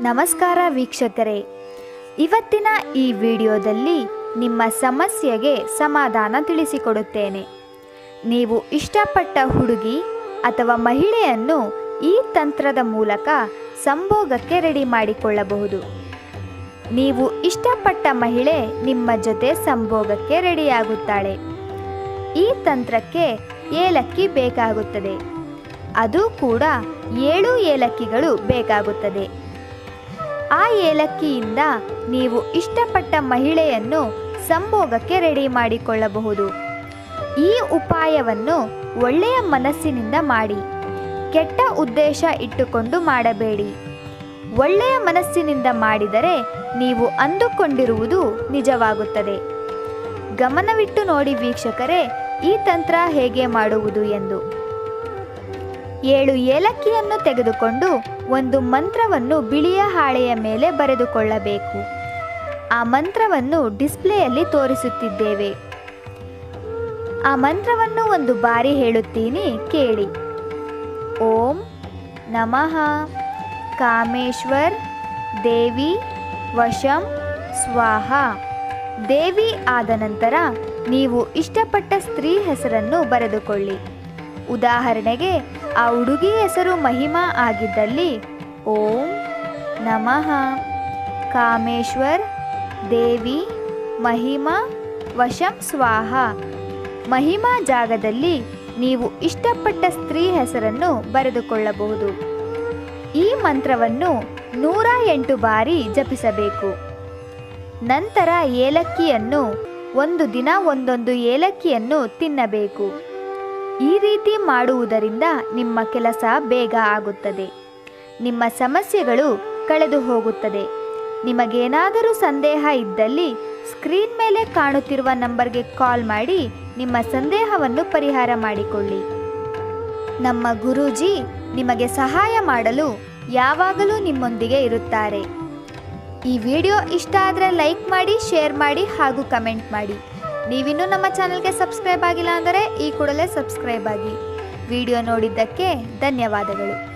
ನಮಸ್ಕಾರ ವೀಕ್ಷಕರೇ. ಇವತ್ತಿನ ಈ ವಿಡಿಯೋದಲ್ಲಿ ನಿಮ್ಮ ಸಮಸ್ಯೆಗೆ ಸಮಾಧಾನ ತಿಳಿಸಿಕೊಡುತ್ತೇನೆ. ನೀವು ಇಷ್ಟಪಟ್ಟ ಹುಡುಗಿ ಅಥವಾ ಮಹಿಳೆಯನ್ನು ಈ ತಂತ್ರದ ಮೂಲಕ ಸಂಭೋಗಕ್ಕೆ ರೆಡಿ ಮಾಡಿಕೊಳ್ಳಬಹುದು. ನೀವು ಇಷ್ಟಪಟ್ಟ ಮಹಿಳೆ ನಿಮ್ಮ ಜೊತೆ ಸಂಭೋಗಕ್ಕೆ ರೆಡಿಯಾಗುತ್ತಾಳೆ. ಈ ತಂತ್ರಕ್ಕೆ ಏಲಕ್ಕಿ ಬೇಕಾಗುತ್ತದೆ. ಅದು ಕೂಡ ಏಳು ಏಲಕ್ಕಿಗಳು ಬೇಕಾಗುತ್ತದೆ. ಆ ಏಲಕ್ಕಿಯಿಂದ ನೀವು ಇಷ್ಟಪಟ್ಟ ಮಹಿಳೆಯನ್ನು ಸಂಭೋಗಕ್ಕೆ ರೆಡಿ ಮಾಡಿಕೊಳ್ಳಬಹುದು. ಈ ಉಪಾಯವನ್ನು ಒಳ್ಳೆಯ ಮನಸ್ಸಿನಿಂದ ಮಾಡಿ. ಕೆಟ್ಟ ಉದ್ದೇಶ ಇಟ್ಟುಕೊಂಡು ಮಾಡಬೇಡಿ. ಒಳ್ಳೆಯ ಮನಸ್ಸಿನಿಂದ ಮಾಡಿದರೆ ನೀವು ಅಂದುಕೊಂಡಿರುವುದು ನಿಜವಾಗುತ್ತದೆ. ಗಮನವಿಟ್ಟು ನೋಡಿ ವೀಕ್ಷಕರೇ, ಈ ತಂತ್ರ ಹೇಗೆ ಮಾಡುವುದು ಎಂದು. ಏಳು ಏಲಕ್ಕಿಯನ್ನು ತೆಗೆದುಕೊಂಡು ಒಂದು ಮಂತ್ರವನ್ನು ಬಿಳಿಯ ಹಾಳೆಯ ಮೇಲೆ ಬರೆದುಕೊಳ್ಳಬೇಕು. ಆ ಮಂತ್ರವನ್ನು ಡಿಸ್ಪ್ಲೇಯಲ್ಲಿ ತೋರಿಸುತ್ತಿದ್ದೇವೆ. ಆ ಮಂತ್ರವನ್ನು ಒಂದು ಬಾರಿ ಹೇಳುತ್ತೀನಿ, ಕೇಳಿ. ಓಂ ನಮಃ. ಕಾಮೇಶ್ವರ್, ದೇವಿ, ವಶಂ, ಸ್ವಾಹ. ದೇವಿ ಆದ ನಂತರ ನೀವು ಇಷ್ಟಪಟ್ಟ ಸ್ತ್ರೀ ಹೆಸರನ್ನು ಬರೆದುಕೊಳ್ಳಿ. ಉದಾಹರಣೆಗೆ ಆ ಹುಡುಗಿ ಹೆಸರು ಮಹಿಮಾ ಆಗಿದ್ದಲ್ಲಿ ಓಂ ನಮಃ. ಕಾಮೇಶ್ವರ್, ದೇವಿ, ಮಹಿಮಾ, ವಶಂ ಸ್ವಾಹ. ಮಹಿಮಾ ಜಾಗದಲ್ಲಿ ನೀವು ಇಷ್ಟಪಟ್ಟ ಸ್ತ್ರೀ ಹೆಸರನ್ನು ಬರೆದುಕೊಳ್ಳಬಹುದು. ಈ ಮಂತ್ರವನ್ನು ನೂರ ಎಂಟು ಬಾರಿ ಜಪಿಸಬೇಕು. ನಂತರ ಏಲಕ್ಕಿಯನ್ನು ಒಂದು ದಿನ ಒಂದೊಂದು ಏಲಕ್ಕಿಯನ್ನು ತಿನ್ನಬೇಕು. ಈ ರೀತಿ ಮಾಡುವುದರಿಂದ ನಿಮ್ಮ ಕೆಲಸ ಬೇಗ ಆಗುತ್ತದೆ. ನಿಮ್ಮ ಸಮಸ್ಯೆಗಳು ಕಳೆದು ಹೋಗುತ್ತದೆ. ನಿಮಗೇನಾದರೂ ಸಂದೇಹ ಇದ್ದಲ್ಲಿ ಸ್ಕ್ರೀನ್ ಮೇಲೆ ಕಾಣುತ್ತಿರುವ ನಂಬರ್ಗೆ ಕಾಲ್ ಮಾಡಿ ನಿಮ್ಮ ಸಂದೇಹವನ್ನು ಪರಿಹಾರ ಮಾಡಿಕೊಳ್ಳಿ. ನಮ್ಮ ಗುರೂಜಿ ನಿಮಗೆ ಸಹಾಯ ಮಾಡಲು ಯಾವಾಗಲೂ ನಿಮ್ಮೊಂದಿಗೆ ಇರುತ್ತಾರೆ. ಈ ವಿಡಿಯೋ ಇಷ್ಟ ಆದರೆ ಲೈಕ್ ಮಾಡಿ, ಶೇರ್ ಮಾಡಿ ಹಾಗೂ ಕಮೆಂಟ್ ಮಾಡಿ. ನೀವಿನ್ನೂ ನಮ್ಮ ಚಾನಲ್ಗೆ ಸಬ್ಸ್ಕ್ರೈಬ್ ಆಗಿಲ್ಲ ಅಂದರೆ ಈ ಕೂಡಲೇ ಸಬ್ಸ್ಕ್ರೈಬ್ ಆಗಿ. ವಿಡಿಯೋ ನೋಡಿದ್ದಕ್ಕೆ ಧನ್ಯವಾದಗಳು.